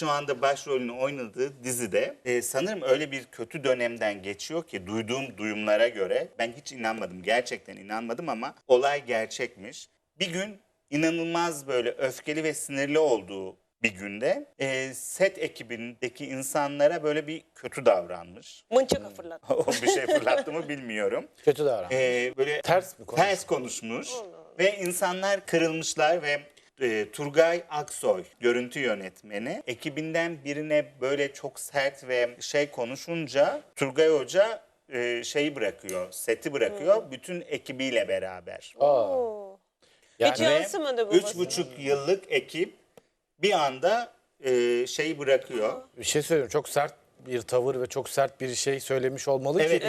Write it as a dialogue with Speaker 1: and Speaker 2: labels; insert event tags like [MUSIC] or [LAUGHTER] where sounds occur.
Speaker 1: şu anda başrolünü oynadığı dizide e, sanırım öyle bir kötü dönemden geçiyor ki duyduğum duyumlara göre ben hiç inanmadım. Gerçekten inanmadım ama olay gerçekmiş. Bir gün inanılmaz böyle öfkeli ve sinirli olduğu bir günde e, set ekibindeki insanlara böyle bir kötü davranmış.
Speaker 2: Mınçıka fırlat. [LAUGHS]
Speaker 1: o bir şey fırlattı mı bilmiyorum.
Speaker 3: Kötü davran.
Speaker 1: E, böyle
Speaker 3: Ters mi konuşmuş?
Speaker 1: ters konuşmuş ve insanlar kırılmışlar ve e, Turgay Aksoy görüntü yönetmeni ekibinden birine böyle çok sert ve şey konuşunca Turgay Hoca e, şeyi bırakıyor, seti bırakıyor bütün ekibiyle beraber.
Speaker 2: Oo.
Speaker 3: Yani
Speaker 2: Hiç yansımadı bu
Speaker 1: Üç
Speaker 2: basına.
Speaker 1: buçuk yıllık ekip bir anda e, şeyi bırakıyor.
Speaker 3: bir şey söyleyeyim çok sert bir tavır ve çok sert bir şey söylemiş olmalı
Speaker 1: Evet.
Speaker 3: ki